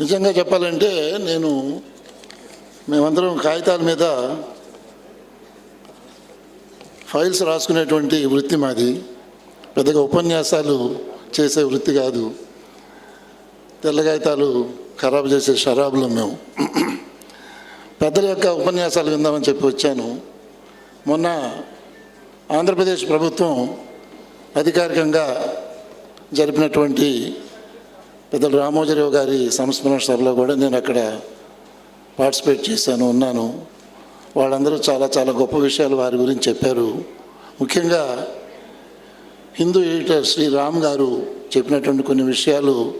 నిజంగా చెప్పాలంటే నేను మేమందరం కాగితాల మీద ఫైల్స్ రాసుకునేటువంటి వృత్తి మాది. పెద్దగా ఉపన్యాసాలు చేసే వృత్తి కాదు. తెల్ల కాగితాలు ఖరాబు చేసే షరాబులు మేము. పెద్దల యొక్క ఉపన్యాసాలు విందామని చెప్పి వచ్చాను. మొన్న ఆంధ్రప్రదేశ్ ప్రభుత్వం అధికారికంగా జరిపినటువంటి పెద్దలు రామోజరావు గారి సంస్మరణ సభలో కూడా నేను అక్కడ పార్టిసిపేట్ చేశాను ఉన్నాను. వాళ్ళందరూ చాలా చాలా గొప్ప విషయాలు వారి గురించి చెప్పారు. ముఖ్యంగా హిందూ ఎడిటర్ శ్రీ రామ్ గారు చెప్పినటువంటి కొన్ని విషయాలు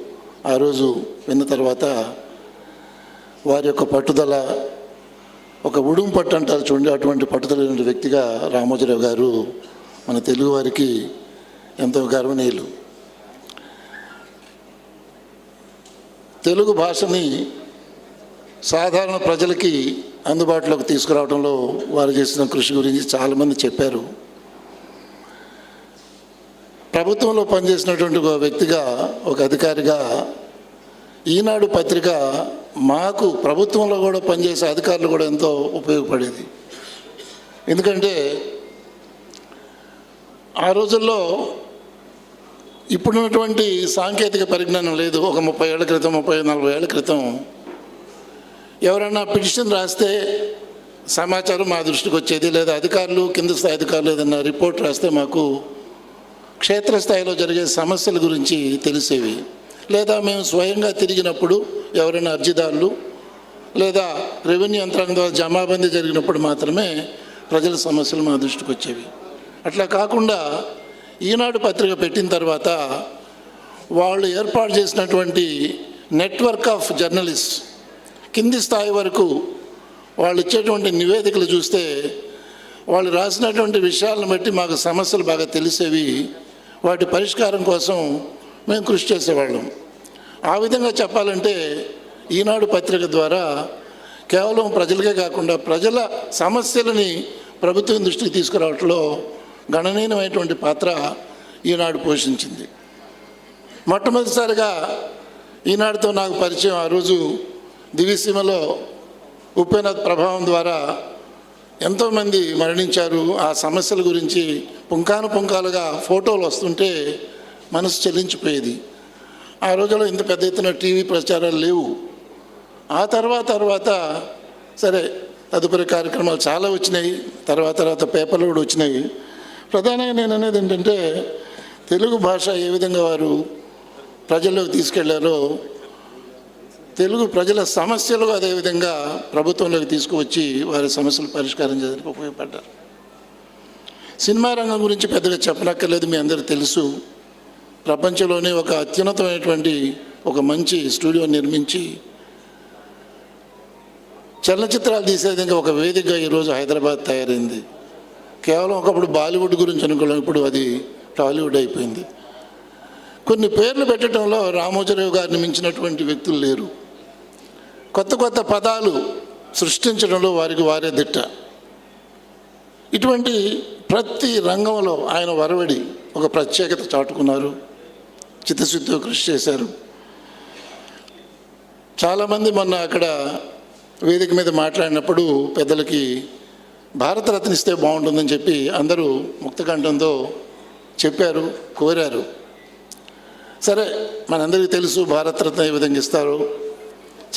ఆ రోజు విన్న తర్వాత వారి యొక్క పట్టుదల ఒక ఉడుం పట్టు అంటారు చూడండి అటువంటి పట్టుదల వ్యక్తిగా రామోజీరావు గారు మన తెలుగువారికి ఎంతో గర్వనీయులు. తెలుగు భాషని సాధారణ ప్రజలకి అందుబాటులోకి తీసుకురావడంలో వారు చేసిన కృషి గురించి చాలామంది చెప్పారు. ప్రభుత్వంలో పనిచేసినటువంటి ఒక వ్యక్తిగా ఒక అధికారిగా ఈనాడు పత్రిక మాకు ప్రభుత్వంలో కూడా పనిచేసే అధికారులు కూడా ఎంతో ఉపయోగపడేది. ఎందుకంటే ఆ రోజుల్లో ఇప్పుడున్నటువంటి సాంకేతిక పరిజ్ఞానం లేదు. ఒక ముప్పై ఏళ్ళ క్రితం ముప్పై నలభై ఏళ్ళ క్రితం ఎవరైనా పిటిషన్ రాస్తే సమాచారం మా దృష్టికి వచ్చేది. లేదా అధికారులు కింద స్థాయి అధికారులు ఏదైనా రిపోర్ట్ రాస్తే మాకు క్షేత్రస్థాయిలో జరిగే సమస్యల గురించి తెలిసేవి. లేదా మేము స్వయంగా తిరిగినప్పుడు ఎవరైనా అర్జీదారులు లేదా రెవెన్యూ యంత్రాంగం ద్వారా జమాబందీ జరిగినప్పుడు మాత్రమే ప్రజల సమస్యలు మా దృష్టికి వచ్చేవి. అట్లా కాకుండా ఈనాడు పత్రిక పెట్టిన తర్వాత వాళ్ళు ఏర్పాటు చేసినటువంటి నెట్వర్క్ ఆఫ్ జర్నలిస్ట్ కింది స్థాయి వరకు వాళ్ళు ఇచ్చేటువంటి నివేదికలు చూస్తే వాళ్ళు రాసినటువంటి విషయాలను బట్టి మాకు సమస్యలు బాగా తెలిసేవి. వాటి పరిష్కారం కోసం మేము కృషి చేసేవాళ్ళం. ఆ విధంగా చెప్పాలంటే ఈనాడు పత్రిక ద్వారా కేవలం ప్రజలకే కాకుండా ప్రజల సమస్యలని ప్రభుత్వం దృష్టికి తీసుకురావడంలో గణనీయమైనటువంటి పాత్ర ఈనాడు పోషించింది. మొట్టమొదటిసారిగా ఈనాడుతో నాకు పరిచయం ఆ రోజు దివిసీమలో ఉప్పెనత్ ప్రభావం ద్వారా ఎంతోమంది మరణించారు. ఆ సమస్యల గురించి పుంకాను పుంకాలుగా ఫోటోలు వస్తుంటే మనసు చెల్లించిపోయేది. ఆ రోజుల్లో ఇంత పెద్ద ఎత్తున టీవీ ప్రచారాలు లేవు. ఆ తర్వాత తర్వాత సరే తదుపరి కార్యక్రమాలు చాలా వచ్చినాయి. తర్వాత తర్వాత పేపర్లు కూడా వచ్చినాయి. ప్రధానంగా నేను అనేది ఏంటంటే తెలుగు భాష ఏ విధంగా వారు ప్రజల్లోకి తీసుకెళ్ళారో తెలుగు ప్రజల సమస్యలు అదేవిధంగా ప్రభుత్వంలోకి తీసుకువచ్చి వారి సమస్యలు పరిష్కారం చేయడానికి ఉపయోగపడ్డారు. సినిమా రంగం గురించి పెద్దగా చెప్పనక్కర్లేదు మీ అందరూ తెలుసు. ప్రపంచంలోనే ఒక అత్యున్నతమైనటువంటి ఒక మంచి స్టూడియో నిర్మించి చలనచిత్రాలు తీసే విధంగా ఒక వేదికగా ఈరోజు హైదరాబాద్ తయారైంది. కేవలం ఒకప్పుడు బాలీవుడ్ గురించి అనుకోవడం ఇప్పుడు అది టాలీవుడ్ అయిపోయింది. కొన్ని పేర్లు పెట్టడంలో రామోజీరావు గారిని మించినటువంటి వ్యక్తులు లేరు. కొత్త కొత్త పదాలు సృష్టించడంలో వారికి వారే దిట్ట. ఇటువంటి ప్రతి రంగంలో ఆయన వరవడి ఒక ప్రత్యేకత చాటుకున్నారు చిత్తశుద్ధితో కృషి చేశారు. చాలామంది మొన్న అక్కడ వేదిక మీద మాట్లాడినప్పుడు పెద్దలకి భారతరత్న ఇస్తే బాగుంటుందని చెప్పి అందరూ ముక్తకంఠంతో చెప్పారు కోరారు. సరే మనందరికీ తెలుసు భారతరత్న ఏ విధంగా ఇస్తారు.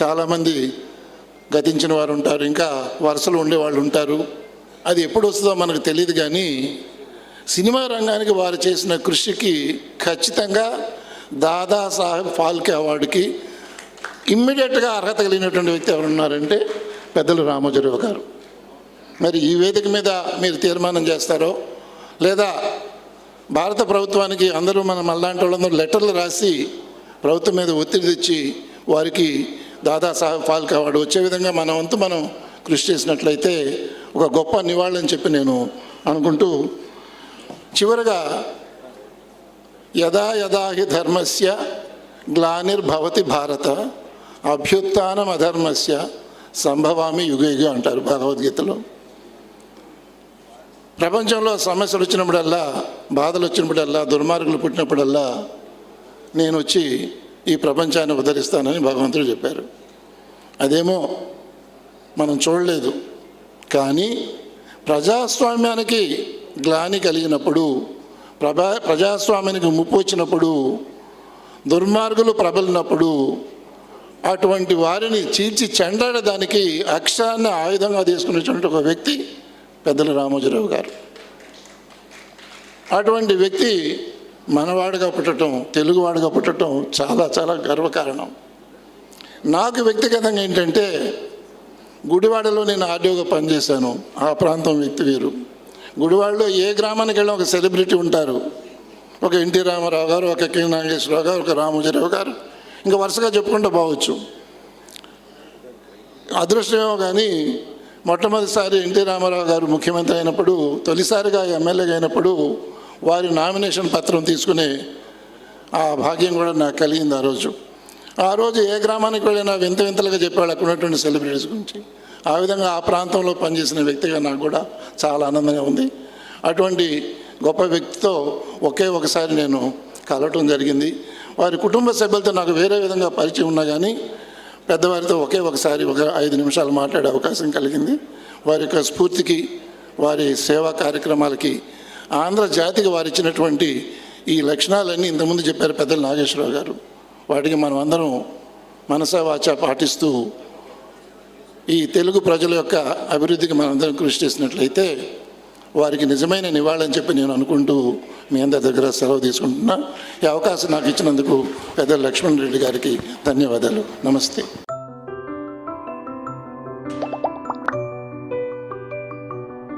చాలామంది గతించిన వారు ఉంటారు ఇంకా వరుసలు ఉండే వాళ్ళు ఉంటారు. అది ఎప్పుడు వస్తుందో మనకు తెలియదు కానీ సినిమా రంగానికి వారు చేసిన కృషికి ఖచ్చితంగా దాదా సాహెబ్ ఫాల్కే అవార్డుకి ఇమ్మీడియట్గా అర్హత కలిగినటువంటి వ్యక్తి ఎవరున్నారంటే పెద్దలు రామోజీరావు గారు. మరి ఈ వేదిక మీద మీరు తీర్మానం చేస్తారో? లేదా భారత ప్రభుత్వానికి అందరూ మనం అలాంటి వాళ్ళందరూ లెటర్లు రాసి ప్రభుత్వం మీద ఒత్తిడి తెచ్చి వారికి దాదాసాహెబ్ ఫాల్కే అవార్డు వచ్చే విధంగా మన వంతు మనం కృషి చేసినట్లయితే ఒక గొప్ప నివాళని చెప్పి నేను అనుకుంటూ చివరగా యదా యదా హి ధర్మస్య గ్లానిర్భవతి భారత అభ్యుత్నం అధర్మస్య సంభవామి యుగ యుగ అంటారు భగవద్గీతలో. ప్రపంచంలో సమస్యలు వచ్చినప్పుడల్లా బాధలు వచ్చినప్పుడల్లా దుర్మార్గులు పుట్టినప్పుడల్లా నేను వచ్చి ఈ ప్రపంచాన్ని ఉద్ధరిస్తానని భగవంతుడు చెప్పారు. అదేమో మనం చూడలేదు. కానీ ప్రజాస్వామ్యానికి గ్లాని కలిగినప్పుడు ప్రభా ప్రజాస్వామ్యానికి ముప్పు వచ్చినప్పుడు దుర్మార్గులు ప్రబలినప్పుడు అటువంటి వారిని చీల్చి చెండాడడానికి అక్షరాన్ని ఆయుధంగా తీసుకునేటువంటి ఒక వ్యక్తి పెద్దల రామోజీరావు గారు. అటువంటి వ్యక్తి మనవాడుగా పుట్టడం తెలుగువాడుగా పుట్టడం చాలా చాలా గర్వకారణం. నాకు వ్యక్తిగతంగా ఏంటంటే గుడివాడలో నేను ఆర్డీఓగా పనిచేశాను. ఆ ప్రాంతం వ్యక్తి వీరు. గుడివాడలో ఏ గ్రామానికి వెళ్ళినా ఒక సెలబ్రిటీ ఉంటారు. ఒక ఎన్టీ రామారావు గారు ఒక కె నాగేశ్వరరావు గారు ఒక రామోజీరావు గారు. ఇంకా వరుసగా చెప్పుకుంటూ పోవచ్చు. అదృష్టమేమో కానీ మొట్టమొదటిసారి ఎన్టీ రామారావు గారు ముఖ్యమంత్రి అయినప్పుడు తొలిసారిగా ఎమ్మెల్యేగా అయినప్పుడు వారి నామినేషన్ పత్రం తీసుకునే ఆ భాగ్యం కూడా నాకు కలిగింది ఆ రోజు. ఆ రోజు ఏ గ్రామానికి వెళ్ళినా వింత వింతలుగా చెప్పాడు అక్కడ ఉన్నటువంటి సెలబ్రిటీస్ గురించి. ఆ విధంగా ఆ ప్రాంతంలో పనిచేసిన వ్యక్తిగా నాకు కూడా చాలా ఆనందంగా ఉంది. అటువంటి గొప్ప వ్యక్తితో ఒకే ఒకసారి నేను కలవటం జరిగింది. వారి కుటుంబ సభ్యులతో నాకు వేరే విధంగా పరిచయం ఉన్నా కానీ పెద్దవారితో ఒకే ఒకసారి ఒక ఐదు నిమిషాలు మాట్లాడే అవకాశం కలిగింది. వారి యొక్క స్ఫూర్తికి వారి సేవా కార్యక్రమాలకి ఆంధ్ర జాతికి వారు ఇచ్చినటువంటి ఈ లక్షణాలన్నీ ఇంతకుముందు చెప్పారు పెద్దలు నాగేశ్వరరావు గారు. వాటికి మనం అందరం మనసవాచ పాటిస్తూ ఈ తెలుగు ప్రజల యొక్క అభివృద్ధికి మనందరం కృషి చేసినట్లయితే వారికి నిజమైన నివాళని చెప్పి నేను అనుకుంటూ మీ అందరి దగ్గర సెలవు తీసుకుంటున్నా. ఈ అవకాశం నాకు ఇచ్చినందుకు పెద్ద లక్ష్మణ్ రెడ్డి గారికి ధన్యవాదాలు. నమస్తే.